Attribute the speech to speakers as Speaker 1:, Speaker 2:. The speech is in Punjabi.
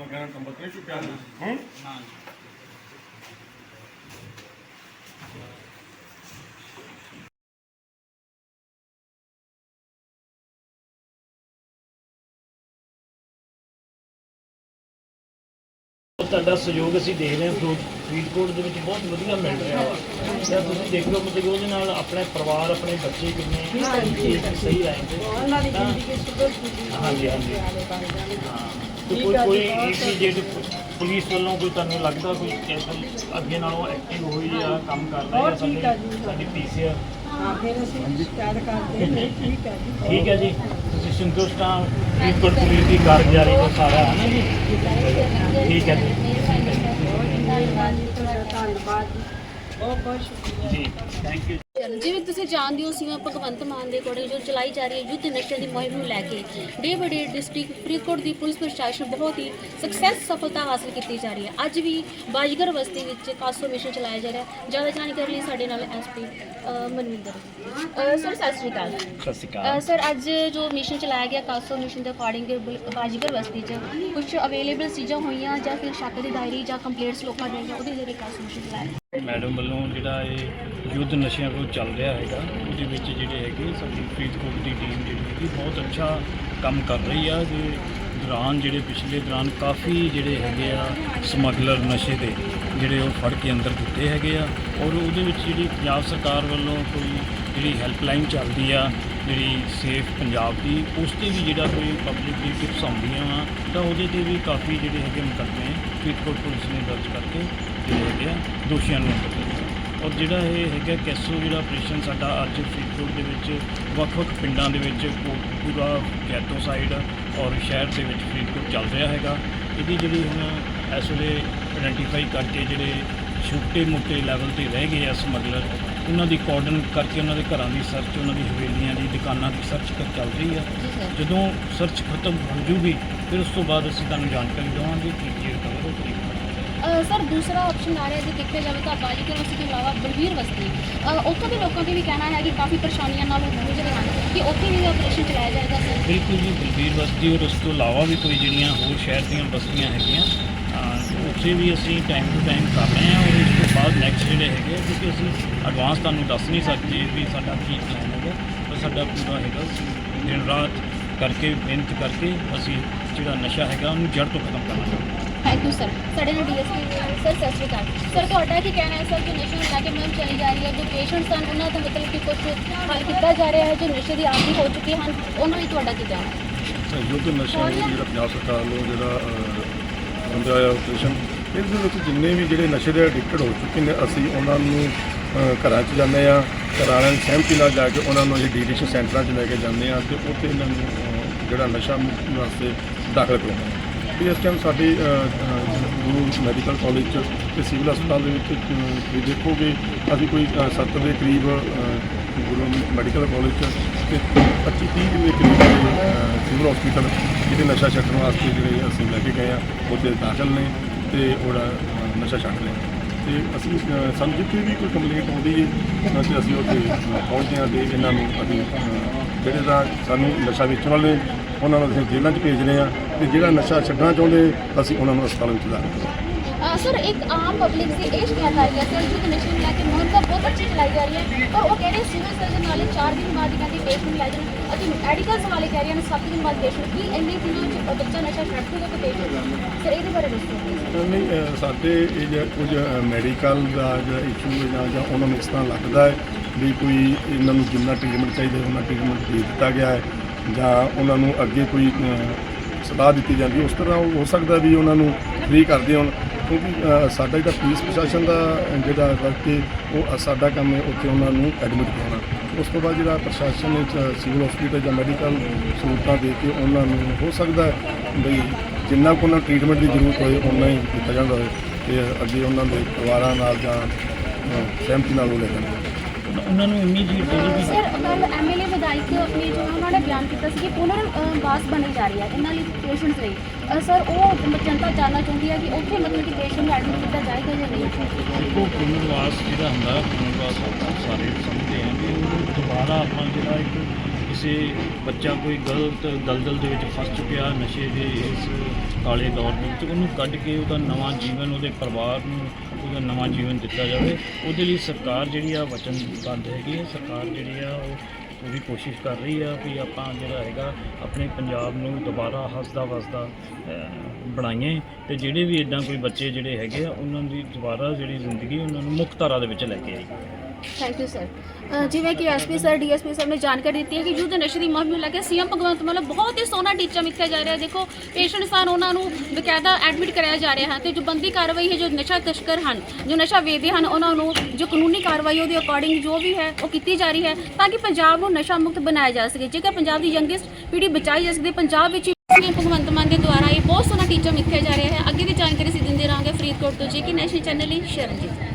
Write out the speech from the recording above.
Speaker 1: ਕਹਿੰਦਾ ਨੰਬਰ ਤੇ ਨਹੀਂ ਚੁੱਕਿਆ ਹੂੰ?
Speaker 2: ਤੁਹਾਡਾ ਸਹਿਯੋਗ ਅਸੀਂ ਦੇਖ ਰਹੇ ਹਾਂ ਫਰੂਟ ਫਰੀਦਕੋਟ ਦੇ ਵਿੱਚ ਬਹੁਤ ਵਧੀਆ ਮਿਲ ਰਿਹਾ ਵਾ। ਤਾਂ ਤੁਸੀਂ ਦੇਖ ਲਓ ਮਤਲਬ ਕਿ ਉਹਦੇ ਨਾਲ ਆਪਣੇ ਪਰਿਵਾਰ ਆਪਣੇ ਬੱਚੇ ਕਿੰਨੇ ਸਹੀ ਰਹਿੰਦੇ।
Speaker 3: ਉਹਨਾਂ ਦੀ ਜ਼ਿੰਦਗੀ ਸੁਧਰ
Speaker 2: ਹਾਂਜੀ ਹਾਂਜੀ। ਹਾਂ। ਤੇ ਕੋਈ ਕੋਈ ਇੱਕ ਵੀ ਜੇ ਪੁਲਿਸ ਵੱਲੋਂ ਕੋਈ ਤੁਹਾਨੂੰ ਲੱਗਦਾ ਕੋਈ ਕੇਸ ਅੱਗੇ ਨਾਲੋਂ ਐਕਟਿਵ ਹੋਈ ਜਾਂ ਕੰਮ ਕਰਦਾ ਜਾਂ
Speaker 3: ਬਹੁਤ ਠੀਕ ਆ ਜੀ।
Speaker 2: ਸਾਡੀ ਪੀਸੀਆਰ
Speaker 3: ਹਾਂ ਫਿਰ ਅਸੀਂ ਸ਼ਿਕਾਇਤ ਕਰਦੇ ਹਾਂ। ਠੀਕ ਹੈ ਜੀ।
Speaker 2: ਠੀਕ ਹੈ ਜੀ। ਤੁਸੀਂ ਸੰਤੁਸ਼ਟ ਆ ਫਰੀਦਕੋਟ ਪੁਲਿਸ ਦੀ ਕਾਰਗੁਜ਼ਾਰੀ ਤੋਂ ਸਾਰਾ ਹੈ ਨਾ ਜੀ? ਠੀਕ ਹੈ ਜੀ।
Speaker 3: ਧੰਨਵਾਦ ਜੀ ਤੁਹਾਡਾ ਧੰਨਵਾਦ ਜੀ ਬਹੁਤ ਬਹੁਤ ਸ਼ੁਕਰੀਆ
Speaker 2: ਜੀ ਥੈਂਕ ਯੂ
Speaker 4: ਜਿਵੇਂ ਤੁਸੀਂ ਜਾਣਦੇ ਹੋ ਸੀਮਾ ਭਗਵੰਤ ਮਾਨ ਦੇ ਕੋਲ ਜੋ ਚਲਾਈ ਜਾ ਰਹੀ ਹੈ ਯੁੱਧ ਨਸ਼ੇ ਦੀ ਮੁਹਿੰਮ ਨੂੰ ਲੈ ਕੇ ਡੇ ਡੇ ਡਿਸਟ੍ਰਿਕਟ ਫਰੀਦਕੋਟ ਦੀ ਪੁਲਿਸ ਪ੍ਰਸ਼ਾਸਨ ਬਹੁਤ ਹੀ ਸਕਸੈਸ ਸਫਲਤਾ ਹਾਸਲ ਕੀਤੀ ਜਾ ਰਹੀ ਹੈ। ਅੱਜ ਵੀ ਬਾਜਗਰ ਬਸਤੀ ਵਿੱਚ ਕਾਸੋ ਮਿਸ਼ਨ ਚਲਾਇਆ ਜਾ ਰਿਹਾ ਹੈ। ਜ਼ਿਆਦਾ ਜਾਣਕਾਰੀ ਲਈ ਸਾਡੇ ਨਾਲ ਐਸਪੀ ਮਨਵਿੰਦਰ। ਸਰ ਸਤਿ ਸ਼੍ਰੀ ਅਕਾਲ।
Speaker 2: ਸਤਿ ਸ਼੍ਰੀ ਅਕਾਲ।
Speaker 4: ਸਰ ਅੱਜ ਜੋ ਮਿਸ਼ਨ ਚਲਾਇਆ ਗਿਆ ਕਾਸੋ ਮਿਸ਼ਨ ਦੇ ਅਕੋਰਡਿੰਗ ਬਾਜੀਗਰ ਬਸਤੀ 'ਚ ਕੁਝ ਅਵੇਲੇਬਲ ਚੀਜ਼ਾਂ ਹੋਈਆਂ ਜਾਂ ਫਿਰ ਸ਼ੱਕ ਦੀ ਦਾਇਰੀ ਜਾਂ ਕੰਪਲੇਂਟਸ ਲੋਕਾਂ ਦੀਆਂ ਉਹਦੇ ਜਿਹੜੇ ਕਾਸੋ ਮਿਸ਼ਨ ਚਲਾਇਆ
Speaker 2: ਮੈਡਮ ਵੱਲੋਂ ਜਿਹੜਾ ਇਹ ਯੁੱਧ ਨਸ਼ਿਆਂ ਵਿਰੁੱਧ ਚੱਲ ਰਿਹਾ ਹੈਗਾ, ਉਹਦੇ ਵਿੱਚ ਜਿਹੜੇ ਹੈਗੇ ਸਾਡੀ ਫਰੀਦਕੋਟ ਦੀ ਟੀਮ ਜਿਹੜੀ ਹੈਗੀ, ਬਹੁਤ ਅੱਛਾ ਕੰਮ ਕਰ ਰਹੀ ਆ। ਦੇ ਦੌਰਾਨ ਜਿਹੜੇ ਪਿਛਲੇ ਦੌਰਾਨ ਕਾਫੀ ਜਿਹੜੇ ਹੈਗੇ ਆ ਸਮਗਲਰ ਨਸ਼ੇ ਦੇ ਜਿਹੜੇ ਉਹ ਫੜ ਕੇ ਅੰਦਰ ਦਿੱਤੇ ਹੈਗੇ ਆ। ਔਰ ਉਹਦੇ ਵਿੱਚ ਜਿਹੜੀ ਪੰਜਾਬ ਸਰਕਾਰ ਵੱਲੋਂ ਕੋਈ ਜਿਹੜੀ ਹੈਲਪਲਾਈਨ ਚੱਲਦੀ ਆ, ਜਿਹੜੀ ਸੇਫ ਪੰਜਾਬ ਦੀ, ਉਸ ਤੇ ਵੀ ਜਿਹੜਾ ਕੋਈ ਪਬਲਿਕ ਦੀ ਟਿਪਸ ਆਉਂਦੀਆਂ ਵਾ, ਤਾਂ ਉਹਦੇ ਤੇ ਵੀ ਕਾਫੀ ਜਿਹੜੇ ਹੈਗੇ ਮੁਕੱਦਮੇ ਫਰੀਦਕੋਟ ਪੁਲਿਸ ਨੇ ਦਰਜ ਕਰਕੇ ਜਿਹੜੇ ਹੈਗੇ ਆ, ਦੋਸ਼ੀਆਂ ਨੂੰ ਅੰਦਰ ਔਰ ਜਿਹੜਾ ਇਹ ਹੈਗਾ ਕੈਸੋ ਜਿਹੜਾ ਆਪਰੇਸ਼ਨ ਸਾਡਾ ਅੱਜ ਫਰੀਦਕੋਟ ਦੇ ਵਿੱਚ ਵੱਖ-ਵੱਖ ਪਿੰਡਾਂ ਦੇ ਵਿੱਚ ਕੋਟਪੂਰਾ ਗੈਟੋ ਸਾਈਡ ਔਰ ਸ਼ਹਿਰ ਦੇ ਵਿੱਚ ਫਰੀਦਕੋਟ ਚੱਲ ਰਿਹਾ ਹੈਗਾ। ਇਹਦੀ ਜਿਹੜੀ ਹੁਣ ਇਸ ਵੇਲੇ ਆਇਡੈਂਟੀਫਾਈ ਕਰਕੇ ਜਿਹੜੇ ਛੋਟੇ ਮੋਟੇ ਲੈਵਲ ਤੇ ਰਹਿ ਗਏ ਆ ਸਮਗਲਰ ਉਹਨਾਂ ਦੀ ਕੋਆਰਡਨ ਕਰਕੇ ਉਹਨਾਂ ਦੇ ਘਰਾਂ ਦੀ ਸਰਚ ਉਹਨਾਂ ਦੀ ਹਵੇਲੀਆਂ ਦੀ ਦੁਕਾਨਾਂ ਦੀ ਸਰਚ ਕਰ ਚੱਲ ਰਹੀ ਆ। ਜਦੋਂ ਸਰਚ ਖਤਮ ਹੋ ਜੂਗੀ ਫਿਰ ਉਸ ਤੋਂ ਬਾਅਦ ਅਸੀਂ ਤੁਹਾਨੂੰ ਜਾਣਕਾਰੀ ਦੇਵਾਂਗੇ ਕਿ ਕੀ ਕਵਰ ਹੋ।
Speaker 4: ਸਰ ਦੂਸਰਾ ਆਪਸ਼ਨ ਆ ਰਿਹਾ ਜੇ ਦੇਖਿਆ ਜਾਵੇ ਤਾਂ ਬਾਜੀਗਰ ਬਸਤੀ ਤੋਂ ਇਲਾਵਾ ਬਲਵੀਰ ਬਸਤੀ। ਅ, ਉੱਥੋਂ ਦੇ ਲੋਕਾਂ ਦੇ ਵੀ ਕਹਿਣਾ ਹੈ ਕਿ ਕਾਫੀ ਪਰੇਸ਼ਾਨੀਆਂ ਨਾਲ ਉਹ ਜੂਝ ਰਹੇ ਹਨ ਕਿ ਉੱਥੇ ਵੀ ਆਪਰੇਸ਼ਨ ਚਲਾਇਆ ਜਾਏਗਾ ਸਰ?
Speaker 2: ਬਿਲਕੁਲ ਜੀ ਬਲਬੀਰ ਬਸਤੀ ਔਰ ਉਸ ਤੋਂ ਇਲਾਵਾ ਵੀ ਕੋਈ ਜਿਹੜੀਆਂ ਹੋਰ ਸ਼ਹਿਰ ਦੀਆਂ ਬਸਤੀਆਂ ਹੈਗੀਆਂ ਅਹ ਉੱਥੇ ਵੀ ਅਸੀਂ ਟਾਈਮ ਟੂ ਟਾਈਮ ਕਰ ਰਹੇ ਹਾਂ ਔਰ ਇਸ ਤੋਂ ਬਾਅਦ ਨੈਕਸਟ ਜਿਹੜੇ ਹੈਗੇ ਆ, ਕਿਉਂਕਿ ਅਸੀਂ ਐਡਵਾਂਸ ਤੁਹਾਨੂੰ ਦੱਸ ਨਹੀਂ ਸਕਦੇ ਵੀ ਸਾਡਾ ਕੀ ਪਲਾਨ ਹੈਗਾ ਪਰ ਸਾਡਾ ਪੂਰਾ ਹੈਗਾ ਦਿਨ ਰਾਤ ਕਰਕੇ ਮਿਹਨਤ ਕਰਕੇ ਅਸੀਂ ਜਿਹੜਾ ਨਸ਼ਾ ਹੈਗਾ ਉਹਨੂੰ ਜੜ ਤੋਂ ਖਤਮ ਕਰਨਾ ਚਾਹੁੰਦੇ ਹਾਂ।
Speaker 4: ਥੈਂਕ ਯੂ ਸਰ ਸਾਡੇ ਨਾਲ ਡੀਐਸਪੀ ਸਰ ਸਤਿ ਸ਼੍ਰੀ ਅਕਾਲ ਸਰ ਤੁਹਾਡਾ ਕੀ ਕਹਿਣਾ ਹੈ? ਸਰ ਕਿ ਨਸ਼ੇ ਨੂੰ ਲੈ ਕੇ ਮੁਹਿੰਮ ਚਲਾਈ ਜਾ ਰਹੀ ਹੈ ਜੋ ਪੇਸ਼ੈਂਟਸ ਹਨ ਉਹਨਾਂ ਦਾ ਮਤਲਬ ਕਿ ਕੁਝ ਹੱਲ ਕੀਤਾ ਜਾ ਰਿਹਾ ਹੈ ਜੋ ਨਸ਼ੇ ਦੀ ਆਦੀ ਹੋ ਚੁੱਕੇ ਹਨ ਉਹਨਾਂ ਲਈ ਤੁਹਾਡਾ ਕੀ ਕਹਿਣਾ ਹੈ?
Speaker 1: ਯੁੱਧ ਨਸ਼ਿਆਂ ਵਿਰੁੱਧ ਜਿਹੜਾ ਪੰਜਾਬ ਸਰਕਾਰ ਵੱਲੋਂ ਜਿਹੜਾ ਆ ਆਪਰੇਸ਼ਨ ਇਸ ਦੇ ਵਿੱਚ ਜਿੰਨੇ ਵੀ ਜਿਹੜੇ ਨਸ਼ੇ ਦੇ ਐਡਿਕਟਡ ਹੋ ਚੁੱਕੇ ਨੇ ਅਸੀਂ ਉਹਨਾਂ ਨੂੰ ਘਰਾਂ 'ਚ ਜਾਂਦੇ ਆ ਘਰਾਂ ਵਾਲਿਆਂ ਦੀ ਸਹਿਮਤੀ ਨਾਲ ਜਾ ਕੇ ਉਹਨਾਂ ਨੂੰ ਅਸੀਂ ਡੀਡੀਸ਼ਨ ਸੈਂਟਰਾਂ 'ਚ ਲੈ ਕੇ ਜਾਂਦੇ ਆ ਤੇ ਉੱਥੇ ਇਹਨਾਂ ਨੂੰ ਜਿਹੜਾ ਨਸ਼ਾ ਮੁਕਤੀ ਵਾਸਤੇ ਦਾਖਲ ਕਰਾਉਂਦੇ ਆ ਵੀ ਇਸ ਟਾਈਮ ਸਾਡੇ ਗੁਰੂ ਮੈਡੀਕਲ ਕਾਲਜ 'ਚ ਤੇ ਸਿਵਲ ਹਸਪਤਾਲ ਦੇ ਵਿੱਚ ਅਹ, ਤੁਸੀਂ ਦੇਖੋਗੇ ਅਸੀਂ ਕੋਈ 70 ਦੇ ਕਰੀਬ ਅਹ, ਗੁਰੂ ਮੈਡੀਕਲ ਕਾਲਜ 'ਚ ਤੇ 25 30 ਦੇ ਕਰੀਬ ਸਿਵਲ ਹਸਪੀਟਲ ਜਿਹਦੇ ਨਸ਼ਾ ਛੱਡਣ ਵਾਸਤੇ ਜਿਹੜੇ ਅਸੀਂ ਲੈ ਕੇ ਗਏ ਆ ਉੱਥੇ ਦਾਖਲ ਨੇ ਤੇ ਉਹਦਾ ਨਸ਼ਾ ਛੱਡ ਲਿਆ। ਤੇ ਅਸੀਂ ਸਾਨੂੰ ਜਿੱਥੇ ਵੀ ਕੋਈ ਕੰਪਲੇਂਟ ਆਉਂਦੀ ਹੈ ਤੇ ਅਸੀਂ ਉੱਥੇ ਪਹੁੰਚਦੇ ਹਾਂ ਤੇ ਇਹਨਾਂ ਨੂੰ ਅਸੀਂ ਜਿਹੜੇ ਦਾ ਸਾਨੂੰ ਨਸ਼ਾ ਵੇਚਣ ਵਾਲੇ ਉਹਨਾਂ ਨੂੰ ਅਸੀਂ ਜੇਲ੍ਹਾਂ 'ਚ ਭੇਜ ਰਹੇ ਹਾਂ ਤੇ ਜਿਹੜਾ ਨਸ਼ਾ ਛੱਡਣਾ ਚਾਹੁੰਦੇ ਅਸੀਂ ਉਹਨਾਂ ਨੂੰ ਹਸਪਤਾਲ ਵਿੱਚ ਦਾਖਲ ਕਰਦੇ ਹਾਂ
Speaker 4: ਸਰ ਇੱਕ ਆਮ ਪਬਲਿਕ ਦੀ ਇਹ ਸ਼ਿਕਾਇਤ ਆ ਰਹੀ ਹੈ ਸਰ ਜੋ ਨਸ਼ੇ ਨੂੰ ਲੈ ਕੇ ਮੁਹਿੰਮ ਤਾਂ ਬਹੁਤ ਅੱਛੀ ਚਲਾਈ ਜਾ ਰਹੀ ਹੈ। ਪਰ ਉਹ ਕਹਿੰਦੇ ਸਿਵਲ ਸਰਜਨ ਵਾਲੇ 4 ਦਿਨ ਬਾਅਦ ਹੀ ਕਹਿੰਦੇ ਪੇਸ਼ੈਂਟ ਲੈ ਜਾਣ। ਅਤੇ ਮੈਡੀਕਲਸ ਵਾਲੇ ਕਹਿ ਰਹੇ ਹਨ 7 ਦਿਨ ਬਾਅਦ ਪੇਸ਼ੈਂਟ ਕੀ ਇੰਨੇ ਦਿਨਾਂ ਚ ਬੱਚਾ ਨਸ਼ਾ ਛੱਡ ਦੂਗਾ ਤਾਂ ਪੇਸ਼ੈਂਟ ਸਰ ਇਹਦੇ ਬਾਰੇ ਦੱਸੋ।
Speaker 1: ਨਹੀਂ ਸਾਡੇ ਇਹ ਜਿਹੜਾ ਕੁਝ ਮੈਡੀਕਲ ਦਾ ਜਿਹੜਾ ਇਸ਼ੂ ਹੈ ਜਾਂ ਜਾਂ ਉਹਨਾਂ ਨੂੰ ਇਸ ਤਰ੍ਹਾਂ ਲੱਗਦਾ ਹੈ ਵੀ ਕੋਈ ਇਹਨਾਂ ਨੂੰ ਜਿੰਨਾ ਟ੍ਰੀਟਮੈਂਟ ਚਾਹੀਦਾ ਉਹਨਾਂ ਟ੍ਰੀਟਮੈਂਟ ਦੇ ਦਿੱਤਾ ਗਿਆ ਹੈ। ਜਾਂ ਉਹਨਾਂ ਨੂੰ ਅੱਗੇ ਕੋਈ ਸਲਾਹ ਦਿੱਤੀ ਜਾਂਦੀ ਉਸ ਤਰ੍ਹਾਂ ਉਹ ਹੋ ਸਕਦਾ ਵੀ ਉਹਨਾਂ ਨੂੰ ਫ੍ਰੀ ਕਰਦੇ ਹੋਣ ਕਿਉਂਕਿ ਸਾਡਾ ਜਿਹੜਾ ਪੁਲਿਸ ਪ੍ਰਸ਼ਾਸਨ ਦਾ ਜਿਹੜਾ ਵਰਕ ਉਹ ਸਾਡਾ ਕੰਮ ਹੈ ਉੱਥੇ ਉਹਨਾਂ ਨੂੰ ਐਡਮਿਟ ਕਰਾਉਣਾ। ਉਸ ਤੋਂ ਬਾਅਦ ਜਿਹੜਾ ਪ੍ਰਸ਼ਾਸਨ ਨੇ ਸਿਵਲ ਹਸਪੀਟਲ ਜਾਂ ਮੈਡੀਕਲ ਸਹੂਲਤਾਂ ਦੇ ਕੇ ਉਹਨਾਂ ਨੂੰ ਹੋ ਸਕਦਾ ਹੈ ਬਈ ਜਿੰਨਾ ਕੁ ਉਹਨਾਂ ਟ੍ਰੀਟਮੈਂਟ ਦੀ ਜ਼ਰੂਰਤ ਹੋਏ ਉਨਾ ਹੀ ਦਿੱਤਾ ਜਾਂਦਾ ਹੋਵੇ ਤੇ ਅੱਗੇ ਉਹਨਾਂ ਦੇ ਪਰਿਵਾਰਾਂ ਨਾਲ ਜਾਂ ਅਹ, ਸਹਿਮਤੀ ਨਾਲ ਉਹ ਲੈ ਜਾਂਦੇ
Speaker 2: ਉਹਨਾਂ- ਨੂੰ ਇਮੀਡੀਏਟ ਵੀ
Speaker 4: ਸਰ ਕੱਲ ਐਮਐਲਏ ਵਿਧਾਇਕ ਆਪਣੀ ਜੋ ਉਹਨਾਂ ਨੇ ਬਿਆਨ ਕੀਤਾ ਸੀ ਕਿ ਪੁਨਰ ਵਾਸ ਬਣੀ ਜਾ ਰਹੀ ਹੈ ਇਹਨਾਂ ਲਈ ਪੇਸ਼ੈਂਟਸ ਲਈ। ਸਰ ਉਹ ਜਨਤਾ ਜਾਣਨਾ ਚਾਹੁੰਦੀ ਹੈ ਕਿ ਉੱਥੇ ਮਤਲਬ ਕਿ ਪੇਸ਼ੈਂਟ ਨੂੰ ਐਡਮਿਟ ਕੀਤਾ ਜਾਏਗਾ ਜਾਂ ਨਹੀਂ?
Speaker 2: ਦੇਖੋ ਪੁਨਰਵਾਸ ਜਿਹੜਾ ਹੁੰਦਾ ਪੁਨਰਵਾਸ ਆਪਾਂ ਸਾਰੇ ਸਮਝਦੇ ਹਾਂ ਕਿ ਉਹ ਦੁਬਾਰਾ ਆਪਾਂ ਜਿਹੜਾ ਇੱਕ ਕਿਸੇ ਬੱਚਾ ਕੋਈ ਗਲਤ ਦਲਦਲ ਦੇ ਵਿੱਚ ਫਸ ਚੁੱਕਿਆ ਨਸ਼ੇ ਦੇ ਇਸ ਕਾਲੇ ਦੌਰ ਦੇ ਵਿੱਚ ਉਹਨੂੰ ਕੱਢ ਕੇ ਉਹਦਾ ਨਵਾਂ ਜੀਵਨ ਉਹਦੇ ਪਰਿਵਾਰ ਨੂੰ ਉਹਦਾ ਨਵਾਂ ਜੀਵਨ ਦਿੱਤਾ ਜਾਵੇ। ਉਹਦੇ ਲਈ ਸਰਕਾਰ ਜਿਹੜੀ ਆ ਵਚਨਬੱਧ ਹੈਗੀ ਹੈ ਸਰਕਾਰ ਜਿਹੜੀ ਆ, ਉਹ ਪੂਰੀ ਕੋਸ਼ਿਸ਼ ਕਰ ਰਹੀ ਆ ਵੀ ਆਪਾਂ ਜਿਹੜਾ ਹੈਗਾ, ਆਪਣੇ ਪੰਜਾਬ ਨੂੰ ਦੁਬਾਰਾ ਹੱਸਦਾ ਵਸਦਾ ਬਣਾਈਏ। ਤੇ ਜਿਹੜੇ ਵੀ ਇਦਾਂ ਕੋਈ ਬੱਚੇ ਜਿਹੜੇ ਹੈਗੇ ਆ, ਉਹਨਾਂ ਦੀ ਦੁਬਾਰਾ ਜਿਹੜੀ ਜ਼ਿੰਦਗੀ ਉਹਨਾਂ ਨੂੰ ਮੁੱਖ ਧਾਰਾ ਦੇ ਵਿੱਚ ਲੈ ਕੇ ਆਈਏ।
Speaker 4: ਥੈਂਕ ਯੂ ਸਰ ਜਿਵੇਂ ਕਿ ਐਸਪੀ ਸਰ ਡੀਐਸਪੀ ਸਰ ਨੇ ਜਾਣਕਾਰੀ ਦਿੱਤੀ ਹੈ ਕਿ ਯੁੱਧ ਨਸ਼ੇ ਦੀ ਮੁਹਿੰਮ ਨੂੰ ਲੈ ਕੇ ਸੀਐਮ ਭਗਵੰਤ ਮਾਨ ਬਹੁਤ ਹੀ ਸੋਹਣਾ ਟੀਚਾ ਮਿੱਥਿਆ ਜਾ ਰਿਹਾ ਦੇਖੋ ਪੇਸ਼ੈਂਟਸ ਸਨ ਉਹਨਾਂ ਨੂੰ ਬਕਾਇਦਾ ਐਡਮਿਟ ਕਰਾਇਆ ਜਾ ਰਿਹਾ ਹੈ ਤੇ ਜੋ ਬੰਦੀ ਕਾਰਵਾਈ ਹੈ, ਜੋ ਨਸ਼ਾ ਤਸਕਰ ਹਨ, ਜੋ ਨਸ਼ਾ ਵੇਚਦੇ ਹਨ, ਉਹਨਾਂ ਨੂੰ ਜੋ ਕਾਨੂੰਨੀ ਕਾਰਵਾਈ ਉਹਦੇ ਅਕੋਰਡਿੰਗ ਜੋ ਵੀ ਹੈ, ਉਹ ਕੀਤੀ ਜਾ ਰਹੀ ਹੈ ਤਾਂ ਕਿ ਪੰਜਾਬ ਨੂੰ ਨਸ਼ਾ ਮੁਕਤ ਬਣਾਇਆ ਜਾ ਸਕੇ। ਜੇਕਰ ਪੰਜਾਬ ਦੀ ਯੰਗੈਸਟ ਪੀੜ੍ਹੀ ਬਚਾਈ ਜਾ ਸਕਦੀ ਪੰਜਾਬ ਵਿੱਚ ਸੀਐਮ ਭਗਵੰਤ ਮਾਨ ਦੇ ਦੁਆਰਾ ਇਹ ਬਹੁਤ ਸੋਹਣਾ ਟੀਚਾ ਮਿੱਥਿਆ ਜਾ ਰਿਹਾ ਹੈ। ਅੱਗੇ ਦੀ ਜਾਣਕਾਰੀ ਅਸੀਂ ਦਿੰਦੇ ਰਹਾਂਗੇ ਫਰੀਦਕੋਟ ਤੋਂ, ਜੀ ਕਿ ਨੈਸ਼ਨਲ ਚੈਨਲ ਲਈ ਸ਼ਰਨਜੀਤ।